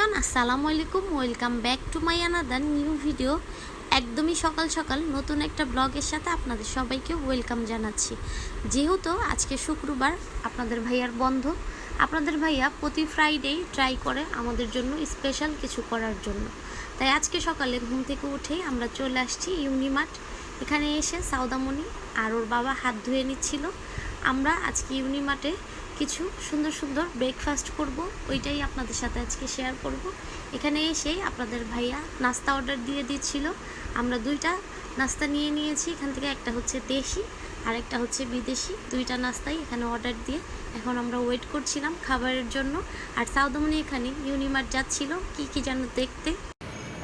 Everyone আসসালামু আলাইকুম welcome back to my another new video একদমই সকাল সকাল নতুন একটা ব্লগের সাথে আপনাদের সবাইকে ওয়েলকাম জানাচ্ছি। যেহেতু আজকে শুক্রবার, আপনাদের ভাইয়ার বন্ধ। আপনাদের ভাইয়া প্রতি ফ্রাইডেই ট্রাই করে আমাদের জন্য স্পেশাল কিছু করার জন্য। তাই আজকে সকালে ঘুম থেকে উঠেই আমরা চলে আসছি ইউনিমার্ট এখানে এসে সাউদামণি আর ওর বাবা হাত ধুয়ে নিচ্ছিল। আমরা আজকে ইউনিমার্টে কিছু সুন্দর সুন্দর ব্রেকফাস্ট করব, ওইটাই আপনাদের সাথে আজকে শেয়ার করব। এখানে এসে আপনাদের ভাইয়া নাস্তা অর্ডার দিয়ে দিচ্ছিল। আমরা দুইটা নাস্তা নিয়ে নিয়েছি, এখান থেকে একটা হচ্ছে দেশি আর একটা হচ্ছে বিদেশি। দুইটা নাস্তাই এখানে অর্ডার দিয়ে এখন আমরা ওয়েট করছিলাম খাবারের জন্য। আর সাউদামণি এখানে ইউনিমার্ট যাচ্ছিল, কি কি যেন দেখতে।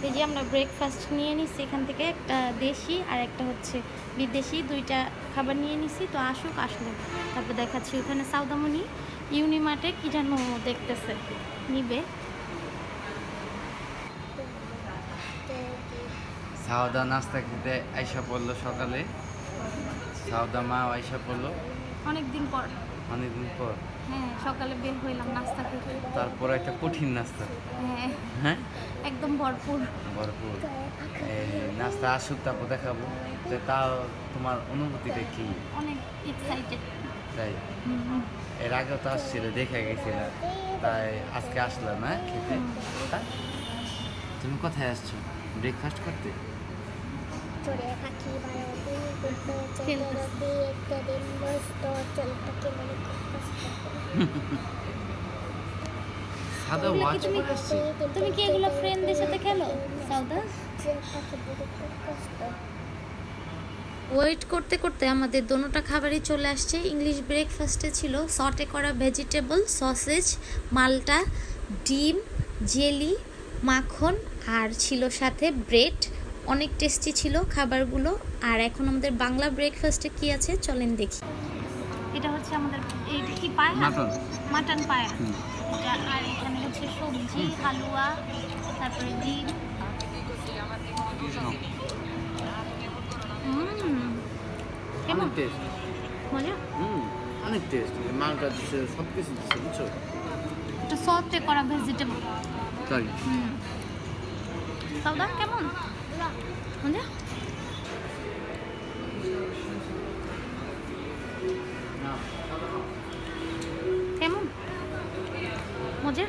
এই যে আমরা ব্রেকফাস্ট নিয়ে নিছি। এখান থেকে একটা দেশি আর একটা হচ্ছে বিদেশি। দুইটা খাবার নিয়ে নিছি। তো আসুক আসলে। তারপর দেখাচ্ছি ওখানে সাউদামণি ইউনিমার্টে কি যেন দেখতেছে। নিবে। সাউদা নাস্তা খেতে আইসা পড়ল সকালে। সাউদা মা আইসা পড়ল। অনেক দিন পর। অনেকদিন পর। হ্যাঁ সকালে বের হইলাম নাস্তা খেতে। তারপর একটা কঠিন নাস্তা। হ্যাঁ হ্যাঁ? একদম ভরপুর। ভরপুর। এই নাস্তা আসুক তারপর দেখাবো। তো তাও তোমার অনুভূতিটা কি? অনেক এক্সাইটেড তাই? এর আগেও তো আসছিল দেখে গেছিল। তাই আজকে আসলো না খেতে। তুমি কোথায় আসছো? ব্রেকফাস্ট করতে? চড়ে পাখি বাড়াতে ঘুরতে খেলতে। চলতে একটা দিন বসত চলতে মনে সাদা ওয়াচ তুমি- করে আসছে। তুমি কি এগুলো ফ্রেন্ডদের সাথে খেলো? সাউদা ওয়েট করতে করতে আমাদের দোনোটা খাবারই চলে আসছে। ইংলিশ ব্রেকফাস্টে ছিল সটে করা ভেজিটেবল সসেজ মালটা ডিম জেলি মাখন আর ছিল সাথে ব্রেড অনেক টেস্টি ছিল খাবারগুলো। আর এখন আমাদের বাংলা ব্রেকফাস্টে কি আছে চলেন দেখি। এটা হচ্ছে আমাদের এইটা কি পায় মাটন মাটন পায়া আর এখানে হচ্ছে সবজি হালুয়া তারপরে ডিম। কেমন? অনেক টেস্ট মজা? হুম অনেক টেস্ট মালটা দিচ্ছে সব কিছু দিচ্ছে বুঝছ? এটা সসে করা ভেজিটেবল তাই। হুম। সাউদা কেমন? 몰라. 아니야? 대문. 뭐지?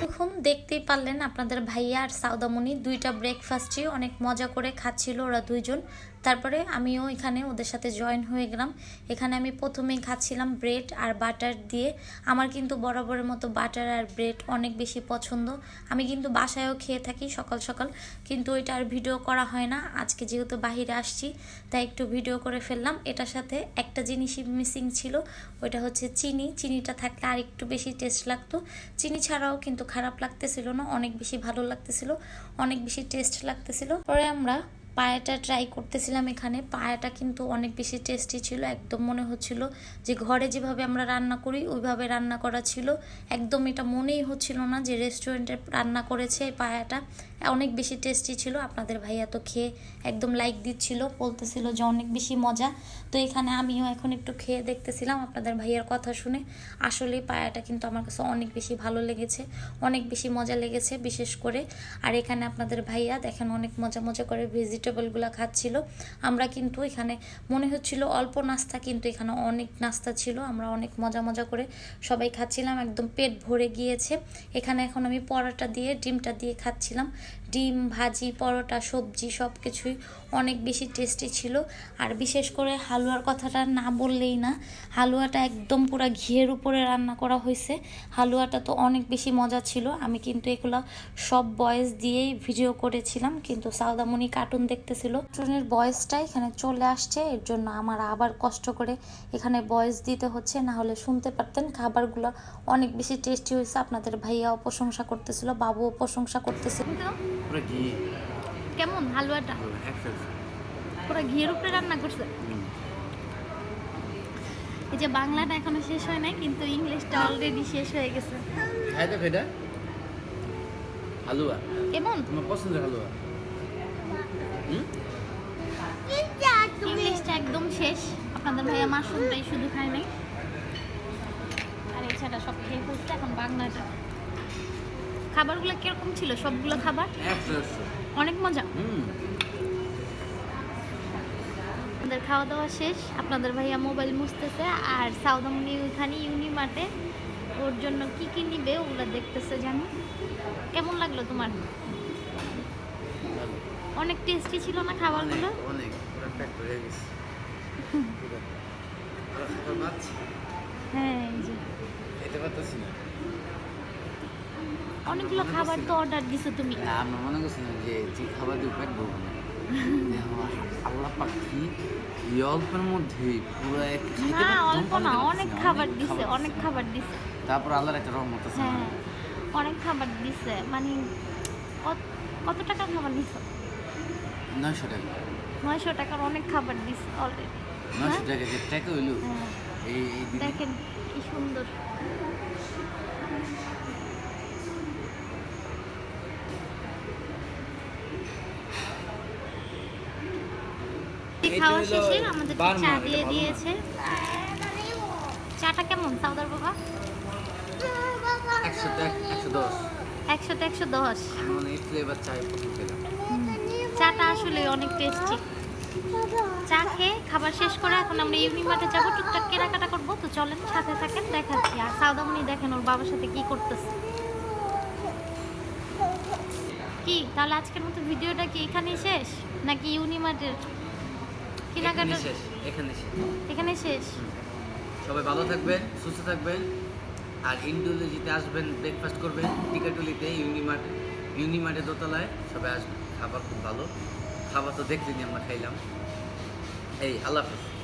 흑홈? দেখতেই পারলেন আপনাদের ভাইয়া আর সাউদামণি দুইটা ব্রেকফাস্টই অনেক মজা করে খাচ্ছিল ওরা দুইজন। তারপরে আমিও এখানে ওদের সাথে জয়েন হয়ে গেলাম। এখানে আমি প্রথমেই খাচ্ছিলাম ব্রেড আর বাটার দিয়ে। আমার কিন্তু বরাবরের মতো বাটার আর ব্রেড অনেক বেশি পছন্দ। আমি কিন্তু বাসায়ও খেয়ে থাকি সকাল সকাল, কিন্তু ওইটা আর ভিডিও করা হয় না। আজকে যেহেতু বাহিরে আসছি, তাই একটু ভিডিও করে ফেললাম। এটার সাথে একটা জিনিসই মিসিং ছিল, ওইটা হচ্ছে চিনি। চিনিটা থাকলে আর একটু বেশি টেস্ট লাগতো। চিনি ছাড়াও কিন্তু খারাপ লাগতেছিল না অনেক বেশি ভালো লাগতেছিল অনেক বেশি টেস্ট লাগতেছিল। পরে আমরা পায়াটা ট্রাই করতেছিলাম এখানে। পায়াটা কিন্তু অনেক বেশি টেস্টি ছিল, একদম মনে হচ্ছিল যে ঘরে যেভাবে আমরা রান্না করি, ওইভাবে রান্না করা ছিল। একদম এটা মনেই হচ্ছিল না যে রেস্টুরেন্টে রান্না করেছে এই পায়াটা। অনেক বেশি টেস্টি ছিল, আপনাদের ভাইয়া তো খেয়ে একদম লাইক দিচ্ছিল, বলতেছিল যে অনেক বেশি মজা। তো এখানে আমিও এখন একটু খেয়ে দেখতেছিলাম আপনাদের ভাইয়ার কথা শুনে। আসলে পায়াটা কিন্তু আমার কাছে অনেক বেশি ভালো লেগেছে, অনেক বেশি মজা লেগেছে বিশেষ করে। আর এখানে আপনাদের ভাইয়া দেখেন অনেক মজা মজা করে ভেজিটেবলগুলো খাচ্ছিল। আমরা কিন্তু এখানে, মনে হচ্ছিল অল্প নাস্তা, কিন্তু এখানে অনেক নাস্তা ছিল। আমরা অনেক মজা মজা করে সবাই খাচ্ছিলাম। একদম পেট ভরে গিয়েছে। এখানে এখন আমি পরাটা দিয়ে, ডিমটা দিয়ে খাচ্ছিলাম। ডিম, ভাজি, পরোটা, সবজি সব কিছুই অনেক বেশি টেস্টি ছিল। আর বিশেষ করে হালুয়ার কথাটা না বললেই না, হালুয়াটা একদম পুরো ঘিয়ের উপরে রান্না করা হয়েছে। হালুয়াটা তো অনেক বেশি মজা ছিল। আমি কিন্তু এগুলো সব বয়েস দিয়েই ভিডিও করেছিলাম, কিন্তু সাউদামণি কার্টুন দেখতেছিল। কার্টুনের বয়েসটা এখানে চলে আসছে, এর জন্য আমার আবার কষ্ট করে এখানে বয়েস দিতে হচ্ছে। না হলে শুনতে পারতেন, খাবারগুলো অনেক বেশি টেস্টি হয়েছে। আপনাদের ভাইয়াও প্রশংসা করতেছিল, বাবুও প্রশংসা করতেছিল। পুরো ঘি। কেমন? হালুয়াটা? পুরো ঘিয়ের উপরে রান্না করছে? এই যে বাংলাটা এখনও শেষ হয় নাই কিন্তু ইংলিশটা অলরেডি শেষ হয়ে গেছে। খাই দেখো এটা। হালুয়া। কেমন? তোমার পছন্দের হালুয়া। ইংলিশটা একদম শেষ। আপনাদের ভাইয়া মাশরুমটাই শুধু খায় নাই। আর এছাড়া সব খেয়ে ফেলছে এখন বাংলাটা। খাবারগুলো কীরকম ছিল? সবগুলো খাবার? অনেক মজা। আমাদের খাওয়া দাওয়া শেষ। আপনাদের ভাইয়া মোবাইল মুছতেছে আর সাউদামনি ওইখানে ইউনিমার্টে ওর জন্য কি কি নিবে ওগুলো দেখতেছে জানি। কেমন লাগল তোমার? অনেক টেস্টি ছিল না খাবারগুলো? অনেক হ্যাঁ এই যে। অনেকগুলো খাবার তো অর্ডার দিছো তুমি। না, আমরা মনে করছি যে যে খাবার দিয়ে পেট ভরবো না। আল্লাহ পাখি এই অল্পের মধ্যে পুরো এক না অল্প না অনেক খাবার দিছে। অনেক খাবার দিছে। তারপর আল্লাহর একটা রহমত আছে হ্যাঁ অনেক খাবার দিছে মানে কত- টাকা খাবার দিছো? নয়শো টাকা। নয়শো টাকার অনেক খাবার দিছে অলরেডি নয়শো টাকা যে টাকা হইল হ্যাঁ। এই দেখেন কি সুন্দর। খাওয়া শেষে আমাদের চা দিয়ে দিয়েছে। চাটা কেমন সাউদার বাবা? একশোতে একশো দশ। চাটা আসলে অনেক টেস্টি চা খেয়ে খাবার শেষ করে এখন আমরা ইভিনিং মাঠে যাব। টুকটাক কেনাকাটা করব। তো চলেন সাথে থাকেন দেখাচ্ছি। আর সাউদামনি দেখেন ওর বাবার সাথে কি করতেছে। কি তাহলে আজকের মতো ভিডিওটা কি এখানেই শেষ? নাকি ইউনিমার্টের? কেনাকাটা শেষ এখানে শেষ। এখানে শেষ। সবাই ভালো থাকবেন সুস্থ থাকবেন। আর ইন্ডোলজিতে আসবেন ব্রেকফাস্ট করবেন টিকাটুলিতে ইউনিমার্ট ইউনিমার্টের দোতলায় সবাই আসবেন। খাবার খুব ভালো। খাবার তো দেখলেনি আমরা খাইলাম। এই আল্লাহ হাফিজ।